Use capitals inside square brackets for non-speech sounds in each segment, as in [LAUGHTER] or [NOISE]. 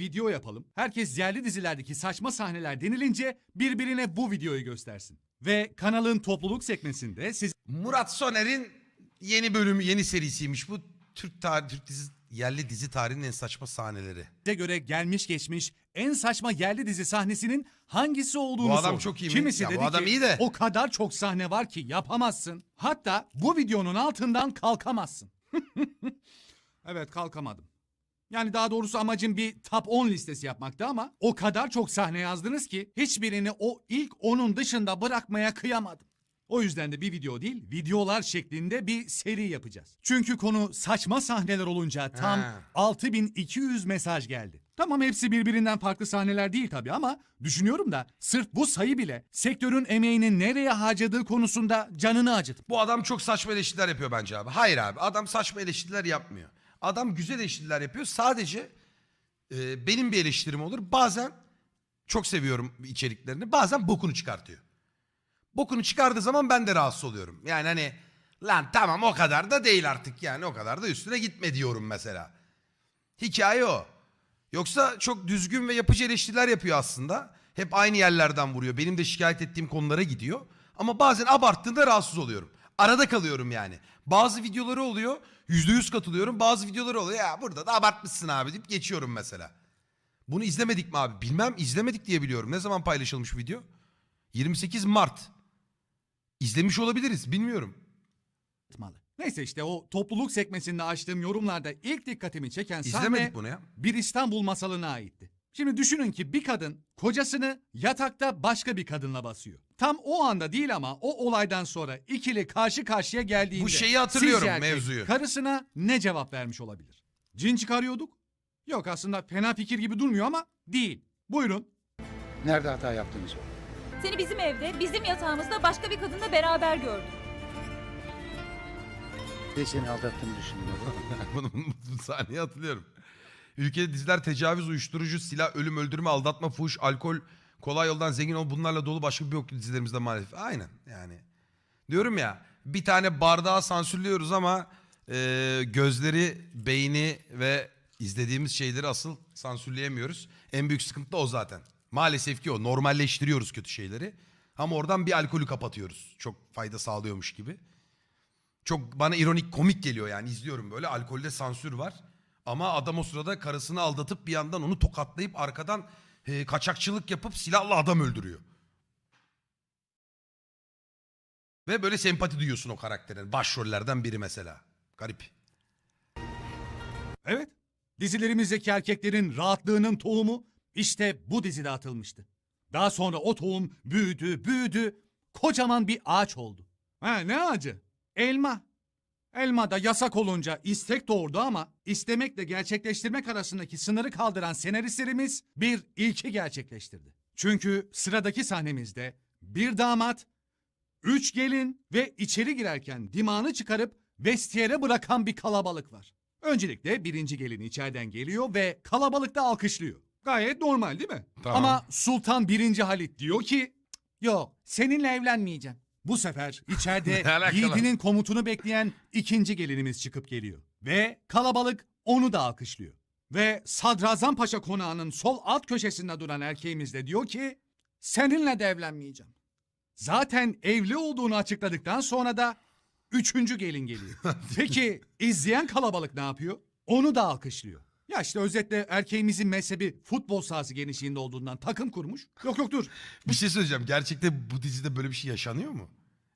video yapalım. Herkes yerli dizilerdeki saçma sahneler denilince birbirine bu videoyu göstersin. Ve kanalın topluluk sekmesinde size Murat Soner'in yeni bölümü, yeni serisiymiş bu. Türk tarih, Türk dizi, yerli dizi tarihinin en saçma sahneleri. göre gelmiş geçmiş en saçma yerli dizi sahnesinin hangisi olduğunu Bu adam sordum. çok iyi mi? Kimisi Ya bu dedi adam ki iyi de. o kadar çok sahne var ki yapamazsın. Hatta bu videonun altından kalkamazsın. [LAUGHS] evet kalkamadım. Yani daha doğrusu amacım bir top 10 listesi yapmaktı ama o kadar çok sahne yazdınız ki hiçbirini o ilk 10'un dışında bırakmaya kıyamadım. O yüzden de bir video değil, videolar şeklinde bir seri yapacağız. Çünkü konu saçma sahneler olunca tam Ha. 6200 mesaj geldi. Tamam hepsi birbirinden farklı sahneler değil tabii ama düşünüyorum da sırf bu sayı bile sektörün emeğini nereye harcadığı konusunda canını acıttı. Bu adam çok saçma eleştiriler yapıyor bence abi. Hayır abi adam saçma eleştiriler yapmıyor. Adam güzel eleştiriler yapıyor. Sadece e, benim bir eleştirim olur. Bazen çok seviyorum içeriklerini. Bazen bokunu çıkartıyor. Bokunu çıkardığı zaman ben de rahatsız oluyorum. Yani hani lan tamam o kadar da değil artık yani o kadar da üstüne gitme diyorum mesela. Hikaye o. Yoksa çok düzgün ve yapıcı eleştiriler yapıyor aslında. Hep aynı yerlerden vuruyor. Benim de şikayet ettiğim konulara gidiyor. Ama bazen abarttığında rahatsız oluyorum. Arada kalıyorum yani. Bazı videoları oluyor. Yüzde yüz katılıyorum. Bazı videoları oluyor. Ya burada da abartmışsın abi deyip geçiyorum mesela. Bunu izlemedik mi abi? Bilmem izlemedik diye biliyorum. Ne zaman paylaşılmış video? 28 Mart. İzlemiş olabiliriz. Bilmiyorum. Malı. Neyse işte o topluluk sekmesinde açtığım yorumlarda ilk dikkatimi çeken sahne İzlemedik bunu ya. bir İstanbul masalına aitti. Şimdi düşünün ki bir kadın kocasını yatakta başka bir kadınla basıyor. Tam o anda değil ama o olaydan sonra ikili karşı karşıya geldiğinde... Bu şeyi hatırlıyorum, sizce erkek mevzuyu. Karısına ne cevap vermiş olabilir? Cin çıkarıyorduk? Yok aslında fena fikir gibi durmuyor ama değil. Buyurun. Nerede hata yaptınız? Seni bizim evde, bizim yatağımızda başka bir kadınla beraber gördüm. Ve seni aldattığımı düşünüyorum. [LAUGHS] Bunu bu sahneyi hatırlıyorum. Ülkede diziler tecavüz, uyuşturucu, silah, ölüm, öldürme, aldatma, fuhuş, alkol, kolay yoldan zengin ol bunlarla dolu başka bir yok dizilerimizde maalesef. Aynen yani. Diyorum ya bir tane bardağı sansürlüyoruz ama e, gözleri, beyni ve izlediğimiz şeyleri asıl sansürleyemiyoruz. En büyük sıkıntı da o zaten. Maalesef ki o. Normalleştiriyoruz kötü şeyleri. Ama oradan bir alkolü kapatıyoruz. Çok fayda sağlıyormuş gibi. Çok bana ironik komik geliyor yani izliyorum böyle alkolde sansür var. Ama adam o sırada karısını aldatıp bir yandan onu tokatlayıp arkadan e, kaçakçılık yapıp silahla adam öldürüyor. Ve böyle sempati duyuyorsun o karakterin. Başrollerden biri mesela. Garip. Evet. Dizilerimizdeki erkeklerin rahatlığının tohumu işte bu dizide atılmıştı. Daha sonra o tohum büyüdü, büyüdü, kocaman bir ağaç oldu. Ha ne ağacı? Elma. Elma da yasak olunca istek doğurdu ama istemekle gerçekleştirmek arasındaki sınırı kaldıran senaristlerimiz bir ilki gerçekleştirdi. Çünkü sıradaki sahnemizde bir damat, üç gelin ve içeri girerken dimağını çıkarıp vestiyere bırakan bir kalabalık var. Öncelikle birinci gelin içeriden geliyor ve kalabalıkta alkışlıyor. Gayet normal değil mi? Tamam. Ama Sultan 1. Halit diyor ki "Cık, yok seninle evlenmeyeceğim. Bu sefer içeride [LAUGHS] Ne yiğidinin komutunu bekleyen ikinci gelinimiz çıkıp geliyor. Ve kalabalık onu da alkışlıyor. Ve Sadrazam Paşa konağının sol alt köşesinde duran erkeğimiz de diyor ki seninle de evlenmeyeceğim. Zaten evli olduğunu açıkladıktan sonra da üçüncü gelin geliyor. [LAUGHS] Peki izleyen kalabalık ne yapıyor? Onu da alkışlıyor. Ya işte özetle erkeğimizin mezhebi futbol sahası genişliğinde olduğundan takım kurmuş. Yok yok dur. Bir şey söyleyeceğim. Gerçekte bu dizide böyle bir şey yaşanıyor mu?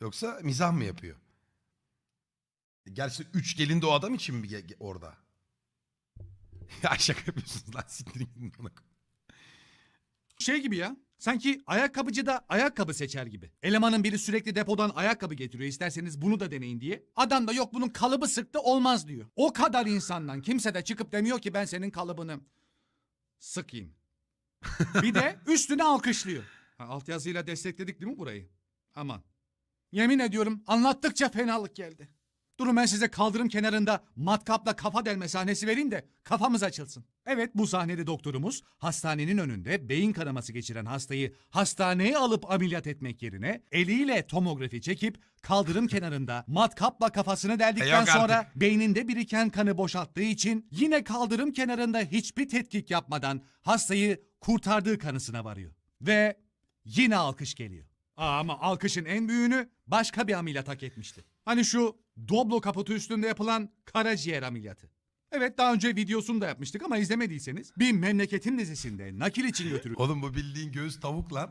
Yoksa mizah mı yapıyor? Gerçi üç gelin de o adam için mi ge- ge- orada? [LAUGHS] ya şaka yapıyorsunuz lan siktirin gidin. Şey gibi ya. Sanki ayakkabıcı da ayakkabı seçer gibi. Elemanın biri sürekli depodan ayakkabı getiriyor isterseniz bunu da deneyin diye. Adam da yok bunun kalıbı sıktı olmaz diyor. O kadar insandan kimse de çıkıp demiyor ki ben senin kalıbını sıkayım. bir de [LAUGHS] üstüne alkışlıyor. Ha, altyazıyla destekledik değil mi burayı? Aman. Yemin ediyorum anlattıkça fenalık geldi. Durun ben size kaldırım kenarında matkapla kafa delme sahnesi vereyim de kafamız açılsın. Evet bu sahnede doktorumuz hastanenin önünde beyin kanaması geçiren hastayı hastaneye alıp ameliyat etmek yerine eliyle tomografi çekip kaldırım kenarında matkapla kafasını deldikten yok artık. sonra beyninde biriken kanı boşalttığı için yine kaldırım kenarında hiçbir tetkik yapmadan hastayı kurtardığı kanısına varıyor. Ve yine alkış geliyor. Ama alkışın en büyüğünü başka bir ameliyat hak etmişti. Hani şu Doblo kaputu üstünde yapılan karaciğer ameliyatı. Evet daha önce videosunu da yapmıştık ama izlemediyseniz bir memleketin dizisinde nakil için [LAUGHS] götürülen Oğlum bu bildiğin göğüs tavuk lan.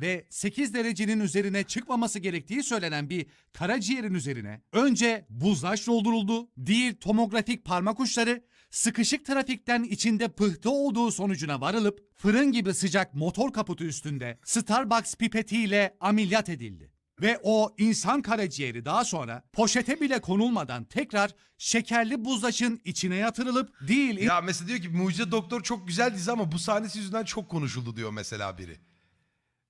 ve 8 derecenin üzerine çıkmaması gerektiği söylenen bir karaciğerin üzerine önce buzlaş dolduruldu, değil tomografik parmak uçları, sıkışık trafikten içinde pıhtı olduğu sonucuna varılıp fırın gibi sıcak motor kaputu üstünde Starbucks pipetiyle ameliyat edildi. Ve o insan karaciğeri daha sonra poşete bile konulmadan tekrar şekerli buzlaşın içine yatırılıp değil Ya mesela diyor ki Mucize Doktor çok güzel dizi ama bu sahnesi yüzünden çok konuşuldu diyor mesela biri.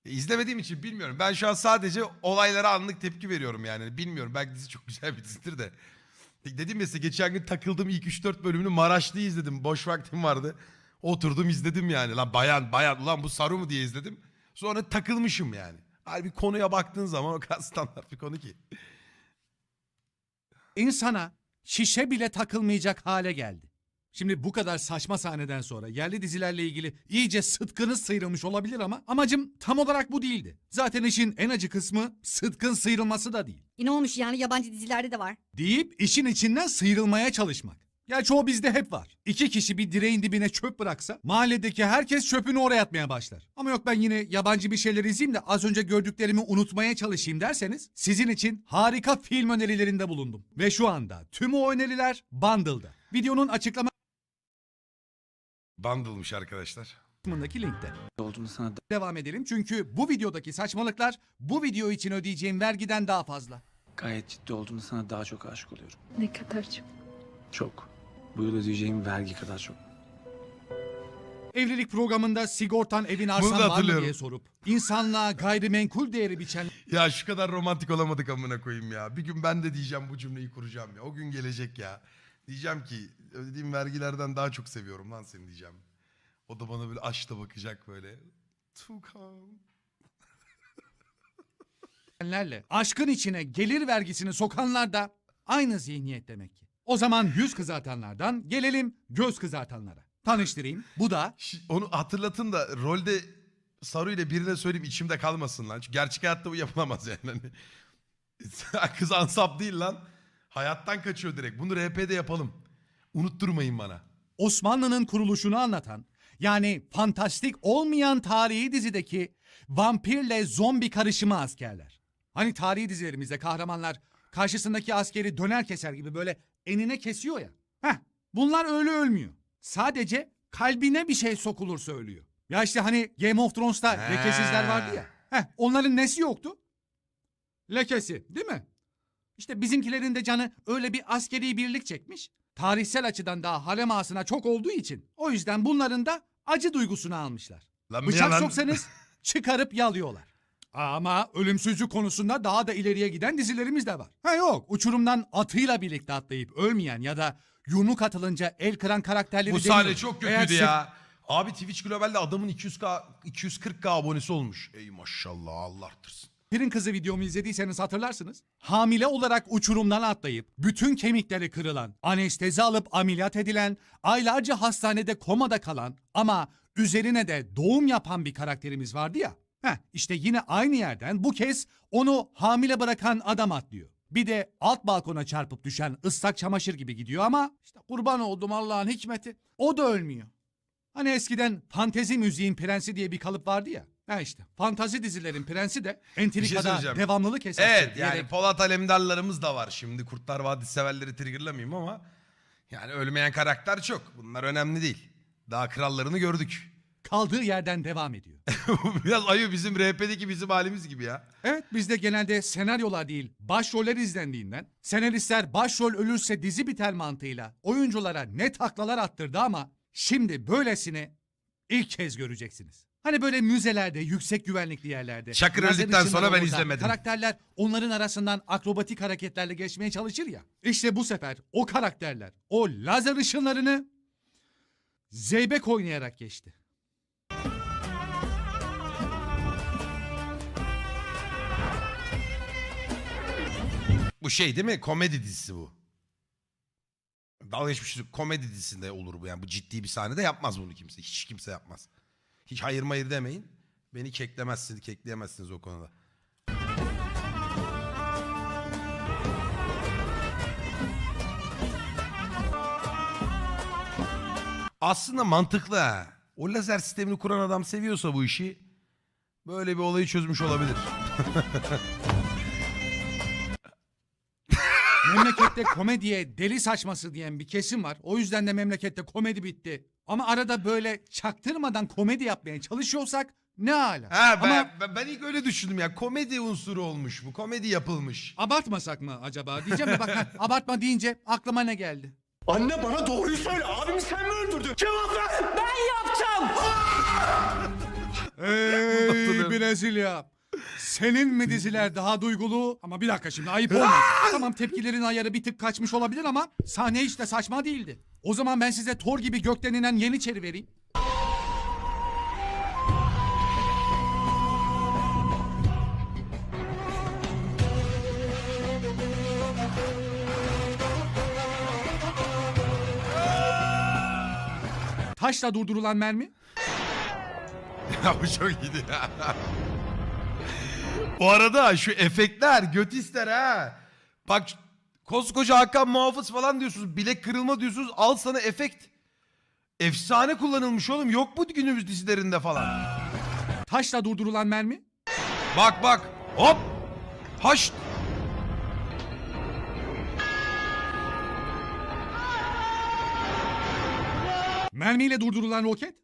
E, İzlemediğim için bilmiyorum. Ben şu an sadece olaylara anlık tepki veriyorum yani. Bilmiyorum belki dizi çok güzel bir dizidir de. E, Dedim ya size geçen gün takıldım ilk 3-4 bölümünü Maraşlı'yı izledim. Boş vaktim vardı. Oturdum izledim yani. Lan bayan bayan ulan bu Saru mu diye izledim. Sonra takılmışım yani. Halbuki konuya baktığın zaman o kadar [LAUGHS] standart bir konu ki. insana şişe bile takılmayacak hale geldi. Şimdi bu kadar saçma sahneden sonra yerli dizilerle ilgili iyice sıtkınız sıyrılmış olabilir ama amacım tam olarak bu değildi. Zaten işin en acı kısmı sıtkın sıyrılması da değil. E ne olmuş yani yabancı dizilerde de var. Deyip işin içinden sıyrılmaya çalışmak. Gerçi o bizde hep var. İki kişi bir direğin dibine çöp bıraksa mahalledeki herkes çöpünü oraya atmaya başlar. Ama yok ben yine yabancı bir şeyler izleyeyim de az önce gördüklerimi unutmaya çalışayım derseniz sizin için harika film önerilerinde bulundum. Ve şu anda tüm o öneriler bundle'da. Videonun açıklama Bundle'mış arkadaşlar. kısmındaki linkte. Olduğunu sana Devam edelim çünkü bu videodaki saçmalıklar bu video için ödeyeceğim vergiden daha fazla. gayet ciddi olduğunu sana daha çok aşık oluyorum. Ne kadar çok. Çok. Bu yıl ödeyeceğim vergi kadar çok. Evlilik programında sigortan evin arsan var mı hatırlıyorum. diye sorup insanlığa gayrimenkul değeri biçen Ya şu kadar romantik olamadık amına koyayım ya. Bir gün ben de diyeceğim bu cümleyi kuracağım ya. O gün gelecek ya. Diyeceğim ki ödediğim vergilerden daha çok seviyorum lan seni diyeceğim. O da bana böyle aşkla bakacak böyle. Tukan. Lerle aşkın içine gelir vergisini sokanlar da aynı zihniyet demek ki. O zaman yüz kızartanlardan gelelim göz kızartanlara. Tanıştırayım. Bu da Onu hatırlatın da rolde Saru ile birine söyleyeyim içimde kalmasın lan. Çünkü gerçek hayatta bu yapılamaz yani. Hani [LAUGHS] Kız ansap değil lan. Hayattan kaçıyor direkt. Bunu RP'de yapalım. Unutturmayın bana. Osmanlı'nın kuruluşunu anlatan yani fantastik olmayan tarihi dizideki vampirle zombi karışımı askerler. Hani tarihi dizilerimizde kahramanlar karşısındaki askeri döner keser gibi böyle enine kesiyor ya. Heh, bunlar öyle ölmüyor. Sadece kalbine bir şey sokulursa ölüyor. Ya işte hani Game of Thrones'ta He. lekesizler vardı ya. Heh, onların nesi yoktu? Lekesi değil mi? İşte bizimkilerin de canı öyle bir askeri birlik çekmiş. Tarihsel açıdan daha harem ağasına çok olduğu için. O yüzden bunların da acı duygusunu almışlar. Lan Bıçak yalan- soksanız [LAUGHS] çıkarıp yalıyorlar. Ama ölümsüzlük konusunda daha da ileriye giden dizilerimiz de var. Ha yok uçurumdan atıyla birlikte atlayıp ölmeyen ya da yumruk atılınca el kıran karakterleri Bu sahne demiyorum. çok Eğer kötüydü sırf ya. Abi Twitch Global'de adamın 200k 240k abonesi olmuş. Ey maşallah Allah arttırsın. Pirin kızı videomu izlediyseniz hatırlarsınız. Hamile olarak uçurumdan atlayıp bütün kemikleri kırılan, anestezi alıp ameliyat edilen, aylarca hastanede komada kalan ama üzerine de doğum yapan bir karakterimiz vardı ya. Heh, işte yine aynı yerden bu kez onu hamile bırakan adam atlıyor. Bir de alt balkona çarpıp düşen ıslak çamaşır gibi gidiyor ama işte kurban oldum Allah'ın hikmeti. O da ölmüyor. Hani eskiden fantezi müziğin prensi diye bir kalıp vardı ya. Ha işte fantazi dizilerin prensi de entrikada şey devamlılık esaslı Evet yani diyerek Polat Alemdarlarımız da var. Şimdi Kurtlar Vadisi severleri triggerlamayayım ama yani ölmeyen karakter çok. Bunlar önemli değil. Daha krallarını gördük. Kaldığı yerden devam ediyor. [LAUGHS] Biraz ayı bizim RP'deki bizim halimiz gibi ya. Evet bizde genelde senaryolar değil başroller izlendiğinden senaristler başrol ölürse dizi biter mantığıyla oyunculara ne taklalar attırdı ama şimdi böylesini ilk kez göreceksiniz. Hani böyle müzelerde, yüksek güvenlikli yerlerde. Çakır lazer öldükten sonra ben izlemedim. Karakterler onların arasından akrobatik hareketlerle geçmeye çalışır ya. İşte bu sefer o karakterler o lazer ışınlarını zeybek oynayarak geçti. Bu şey değil mi? Komedi dizisi bu. Dalga geçmiş komedi dizisinde olur bu yani. Bu ciddi bir sahnede yapmaz bunu kimse. Hiç kimse yapmaz. Hiç hayır mayır demeyin. Beni keklemezsiniz, kekleyemezsiniz o konuda. Aslında mantıklı ha. O lazer sistemini kuran adam seviyorsa bu işi böyle bir olayı çözmüş olabilir. [LAUGHS] Memlekette komediye deli saçması diyen bir kesim var. O yüzden de memlekette komedi bitti. Ama arada böyle çaktırmadan komedi yapmaya çalışıyorsak ne hala. Ha ben, Ama ben, ben ilk öyle düşündüm ya. Komedi unsuru olmuş bu. Komedi yapılmış. abartmasak mı acaba diyeceğim de bak ha, abartma deyince aklıma ne geldi? Anne bana doğruyu söyle. Abimi sen mi öldürdün? Cevap ver. Ben yaptım. Ey Brezilya. Senin mi diziler daha duygulu? Ama bir dakika şimdi ayıp olmaz. tamam tepkilerin ayarı bir tık kaçmış olabilir ama sahne hiç de saçma değildi. O zaman ben size Thor gibi gökten inen Yeniçeri vereyim. Taşla durdurulan mermi. [LAUGHS] Ya bu çok iyiydi ya. Bu arada şu efektler göt ister ha. Bak koskoca Hakan Muhafız falan diyorsunuz. Bilek kırılma diyorsunuz. Al sana efekt. Efsane kullanılmış oğlum. Yok mu günümüz dizilerinde falan? Taşla durdurulan mermi. Bak bak. Hop. Haş. Mermiyle durdurulan roket.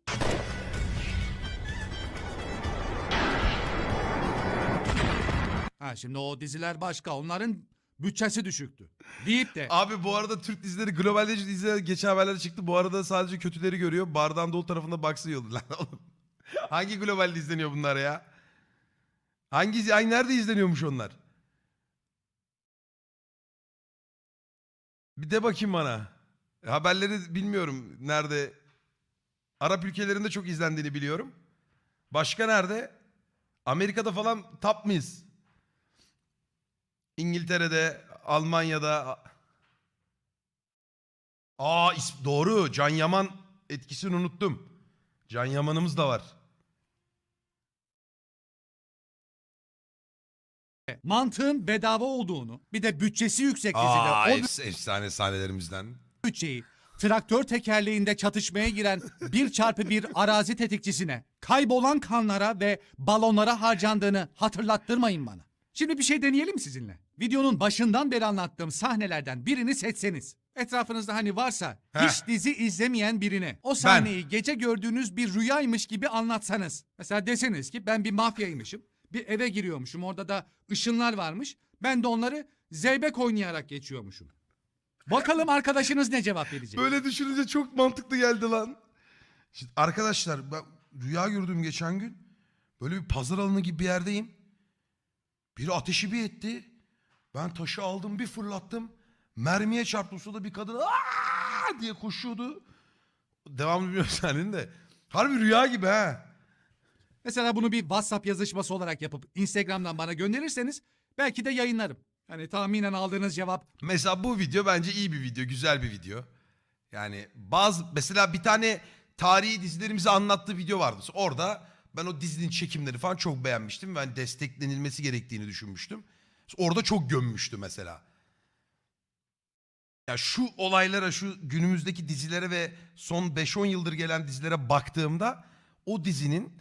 Şimdi o diziler başka. Onların bütçesi düşüktü. Deyip de Abi bu arada Türk dizileri globalde diziler geçen haberlerde çıktı. Bu arada sadece kötüleri görüyor. Bardağın dolu tarafında baksı yiyordu [LAUGHS] lan oğlum. Hangi globalde izleniyor bunlar ya? Hangi, hangi nerede izleniyormuş onlar? Bir de bakayım bana. Haberleri bilmiyorum nerede. Arap ülkelerinde çok izlendiğini biliyorum. Başka nerede? Amerika'da falan top mıyız? İngiltere'de, Almanya'da. Aa doğru. Can Yaman etkisini unuttum. Can Yaman'ımız da var. mantığın bedava olduğunu bir de bütçesi yüksek dizide Aa, o efs- efsane sahnelerimizden. bütçeyi traktör tekerleğinde çatışmaya giren bir çarpı bir arazi tetikçisine kaybolan kanlara ve balonlara harcandığını hatırlattırmayın bana. Şimdi bir şey deneyelim sizinle. Videonun başından beri anlattığım sahnelerden birini seçseniz. Etrafınızda hani varsa Heh. hiç dizi izlemeyen birine o sahneyi gece gördüğünüz bir rüyaymış gibi anlatsanız. Mesela deseniz ki ben bir mafyaymışım. Bir eve giriyormuşum. Orada da ışınlar varmış. Ben de onları zeybek oynayarak geçiyormuşum. Bakalım arkadaşınız ne cevap verecek? Böyle düşününce çok mantıklı geldi lan. Şimdi arkadaşlar ben rüya gördüm geçen gün. Böyle bir pazar alanı gibi bir yerdeyim. Biri ateşi bir etti. Ben taşı aldım bir fırlattım. Mermiye çarptım. Sonra bir kadın Aa! diye koşuyordu. Devamlı bilmiyorum sahnenin de. Harbi rüya gibi ha. Mesela bunu bir WhatsApp yazışması olarak yapıp Instagram'dan bana gönderirseniz belki de yayınlarım. Hani tahminen aldığınız cevap Mesela bu video bence iyi bir video, güzel bir video. Yani bazı mesela bir tane tarihi dizilerimizi anlattığı video vardı. Orada ben o dizinin çekimleri falan çok beğenmiştim. Ben desteklenilmesi gerektiğini düşünmüştüm. Orada çok gömmüştü mesela. Ya şu olaylara, şu günümüzdeki dizilere ve son 5-10 yıldır gelen dizilere baktığımda o dizinin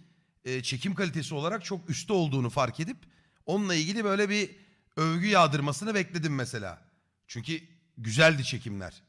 e, çekim kalitesi olarak çok üstte olduğunu fark edip onunla ilgili böyle bir övgü yağdırmasını bekledim mesela. Çünkü güzeldi çekimler.